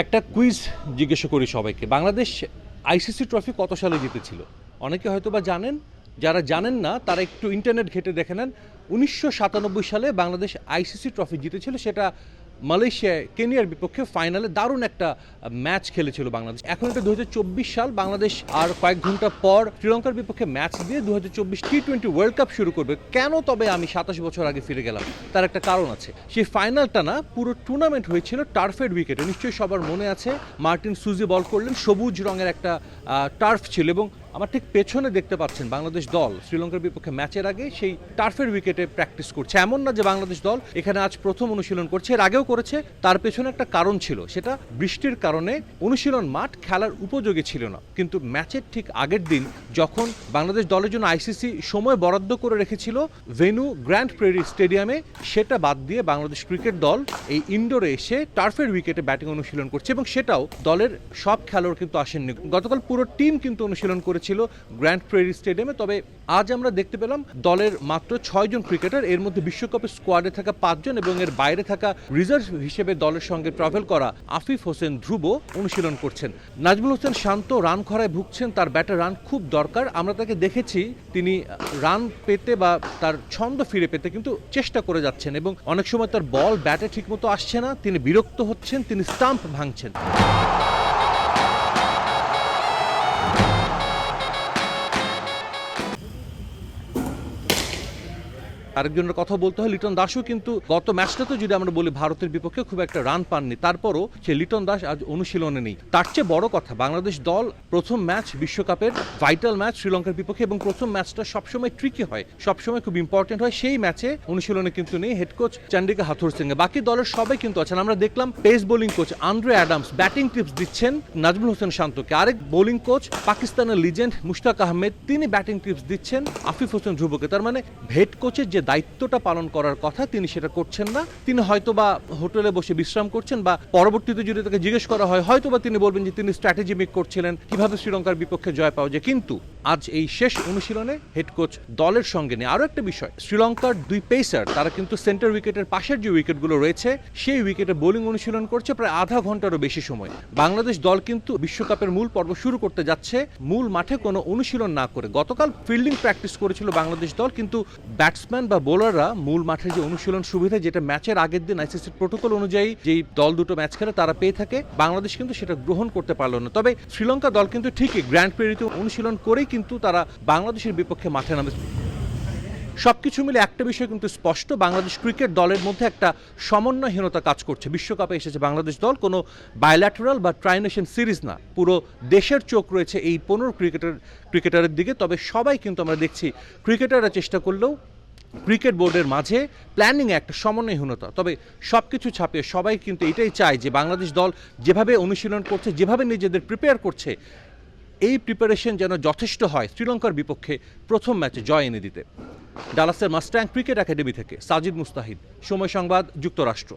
একটা কুইজ জিজ্ঞেস করি সবাইকে। বাংলাদেশ আইসিসি ট্রফি কত সালে জিতেছিল? অনেকে হয়তো বা জানেন, যারা জানেন না, তারা একটু ইন্টারনেট ঘেটে দেখে নেন। উনিশশো সাতানব্বই সালে বাংলাদেশ আইসিসি ট্রফি জিতেছিল, সেটা মালয়েশিয়ায় কেনিয়ার বিপক্ষে ফাইনালে দারুণ একটা ম্যাচ খেলেছিল বাংলাদেশ। এখন এটা দুহাজার চব্বিশ সাল বাংলাদেশ আর কয়েক ঘণ্টা পর শ্রীলঙ্কার বিপক্ষে ম্যাচ দিয়ে দুই হাজার চব্বিশ টি টোয়েন্টি ওয়ার্ল্ড কাপ শুরু করবে। কেন তবে আমি সাতাশ বছর আগে ফিরে গেলাম, তার একটা কারণ আছে। সেই ফাইনালটা না, পুরো টুর্নামেন্ট হয়েছিল টার্ফের উইকেটে নিশ্চয়ই সবার মনে আছে, মার্টিন সুজি বল করলেন, সবুজ রঙের একটা টার্ফ ছিল এবং আমার ঠিক পেছনে দেখতে পাচ্ছেন বাংলাদেশ দল শ্রীলঙ্কার বিপক্ষে ম্যাচের আগে সেই টার্ফের উইকেটে প্র্যাকটিস করছে। এমন না যে বাংলাদেশ দল এখানে আজ প্রথম অনুশীলন করছে, এর আগেও করেছে, তার পেছনে একটা কারণ ছিল। সেটা বৃষ্টির কারণে অনুশীলন মাঠ খেলার উপযোগী ছিল না। কিন্তু ম্যাচের ঠিক আগের দিন যখন বাংলাদেশ দলের জন্য আইসিসি সময় বরাদ্দ করে রেখেছিল ভেনু গ্র্যান্ড প্রেরি স্টেডিয়ামে, সেটা বাদ দিয়ে বাংলাদেশ ক্রিকেট দল এই ইনডোরে এসে টার্ফের উইকেটে ব্যাটিং অনুশীলন করছে এবং সেটাও দলের সব খেলোয়াড় কিন্তু আসেননি। গতকাল পুরো টিম কিন্তু অনুশীলন করেছিল গ্র্যান্ড প্রেরি স্টেডিয়ামে। তবে আজ আমরা দেখতে পেলাম দলের মাত্র ছয়জন ক্রিকেটার, এর মধ্যে বিশ্বকাপের স্কোয়াডে থাকা পাঁচজন এবং এর বাইরে থাকা রিজার্ভ হিসেবে দলের সঙ্গে ট্রাভেল করা আফিফ হোসেন ধ্রুব অনুশীলন করছেন। নাজমুল হোসেন শান্ত রান খরায় ভুগছেন, তার ব্যাটে রান খুব দরকার। আমরা তাকে দেখেছি, তিনি রান পেতে বা তার ছন্দ ফিরে পেতে কিন্তু চেষ্টা করে যাচ্ছেন এবং অনেক সময় তার বল ব্যাটে ঠিকমতো আসছে না। তিনি বিরক্ত হচ্ছেন, তিনি স্টাম্প ভাঙছেন। আরেকজনের কথা বলতে হয় লিটন দাসও, কিন্তু গত ম্যাচটাতে যদি আমরা বলি ভারতের বিপক্ষে খুব একটা রান পাননি। তারপরও সে লিটন দাস আজ অনুশীলনে নেই। তার চেয়ে বড় কথা, বাংলাদেশ দল প্রথম ম্যাচ বিশ্বকাপের ভাইটাল ম্যাচ শ্রীলঙ্কার বিপক্ষে এবং প্রথম ম্যাচটা সবসময় ট্রিকি হয়, সবসময় খুব ইম্পর্টেন্ট হয়। সেই ম্যাচে অনুশীলনে কিন্তু নেই head coach Chandika Hathurusingha বাকি দলের সবাই কিন্তু আছেন। আমরা দেখলাম pace bowling coach Andre Adams batting tips দিচ্ছেন নাজমুল হোসেন শান্তকে। আরেক বোলিং কোচ পাকিস্তানের লিজেন্ড মুশতাক আহমেদ, তিনি ব্যাটিং টিপস দিচ্ছেন আফিফ হোসেন ধ্রুবকে। তার মানে হেড কোচের যে দায়িত্বটা পালন করার কথা তিনি সেটা করছেন না। তিনি হয়তো বা হোটেলে বসে বিশ্রাম করছেন বা পরবর্তীতে যদি তাকে জিজ্ঞেস করা হয় হয়তো বা তিনি বলবেন যে তিনি স্ট্র্যাটেজি মেক করছিলেন, কীভাবে শ্রীলঙ্কার বিপক্ষে জয় পাওয়া যায়। কিন্তু আজ এই শেষ অনুশীলনে হেড কোচ দলের সঙ্গে নিয়ে আরও একটা বিষয়। শ্রীলঙ্কার দুই পেসার তারা কিন্তু সেন্টার উইকেটের পাশের যে উইকেটগুলো রয়েছে, সেই উইকেটে বোলিং অনুশীলন করছে প্রায় আধা ঘন্টারও বেশি সময়। বাংলাদেশ দল কিন্তু বিশ্বকাপের মূল পর্ব শুরু করতে যাচ্ছে, মূল মাঠে কোনো অনুশীলন না করে। গতকাল ফিল্ডিং প্র্যাকটিস করেছিল বাংলাদেশ দল, কিন্তু ব্যাটসম্যান বা বোলাররা মূল মাঠে যে অনুশীলন সুবিধা, যেটা ম্যাচের আগের দিন আইসিসির প্রোটোকল অনুযায়ী যেই দল দুটো ম্যাচ খেলে, তারা পেয়ে থাকে। বাংলাদেশ কিন্তু সেটা গ্রহণ করতে পারল না। তবে শ্রীলঙ্কা দল কিন্তু ঠিকই গ্র্যান্ড প্রেরিতে অনুশীলন করেই কিন্তু তারা বাংলাদেশের বিপক্ষে মাঠে নামে। সবকিছু মিলে একটা বিষয় কিন্তু স্পষ্ট, বাংলাদেশ ক্রিকেট দলের মধ্যে একটা সমন্বয়হীনতা কাজ করছে। বিশ্বকাপে এসেছে বাংলাদেশ দল, কোনো বায়োল্যাটারাল বা ট্রাইনেশন সিরিজ না। পুরো দেশের চোখ রয়েছে এই পনেরো ক্রিকেটার, ক্রিকেটারের দিকে। তবে সবাই কিন্তু আমরা দেখছি, ক্রিকেটাররা চেষ্টা করলেও ক্রিকেট বোর্ডের মাঝে প্ল্যানিংয়ে একটা সমন্বয়হীনতা। তবে সব কিছু ছাপিয়ে সবাই কিন্তু এটাই চায় যে বাংলাদেশ দল যেভাবে অনুশীলন করছে, যেভাবে নিজেদের প্রিপেয়ার করছে এই প্রিপারেশন যেন যথেষ্ট হয়, শ্রীলঙ্কার বিপক্ষে প্রথম ম্যাচে জয় এনে দিতে। ডালাসের মাস্ট্যাং ক্রিকেট একাডেমি থেকে সাজিদ মুস্তাহিদ, সময় সংবাদ, যুক্তরাষ্ট্র।